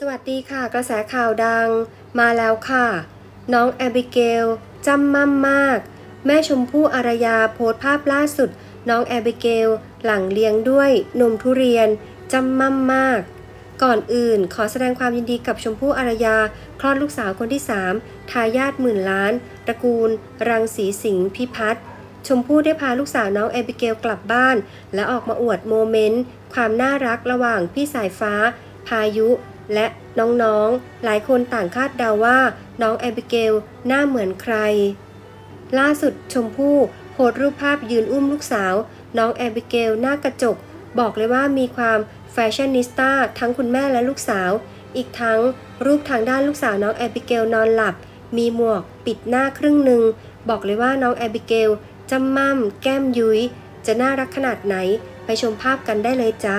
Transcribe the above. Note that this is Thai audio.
สวัสดีค่ะ กระแสข่าวดังมาแล้วค่ะ น้องแอบิเกลจำมั่มมาก แม่ชมพู่อารยาโพสต์ภาพล่าสุด น้องแอบิเกลหลังเลี้ยงด้วยนมทุเรียนจำมั่มมาก ก่อนอื่นขอแสดงความยินดีกับชมพู่อารยา คลอดลูกสาวคนที่ 3 ทายาทหมื่นล้าน ตระกูล รังสีสิงห์พิพัฒน์ชมพู่ได้พาลูกสาวน้องแอบิเกลกลับบ้าน และออกมาอวดโมเมนต์ ความน่ารักระหว่างพี่สายฟ้า พายุ และน้องๆ หลายคนต่างคาดเดาว่าน้องแอบิเกลหน้าเหมือนใคร ล่าสุดชมพู่โพสรูปภาพยืนอุ้มลูกสาว น้องแอบิเกลหน้ากระจก บอกเลยว่ามีความแฟชั่นนิสต้าทั้งคุณแม่และลูกสาว อีกทั้งรูปทางด้านลูกสาวน้องแอบิเกลนอนหลับ มีหมวกปิดหน้าครึ่งหนึ่ง บอกเลยว่าน้องแอบิเกลจำม่ำแก้มยุย้ยจะน่ารักขนาดไหนไปชมภาพกันได้เลยจ้า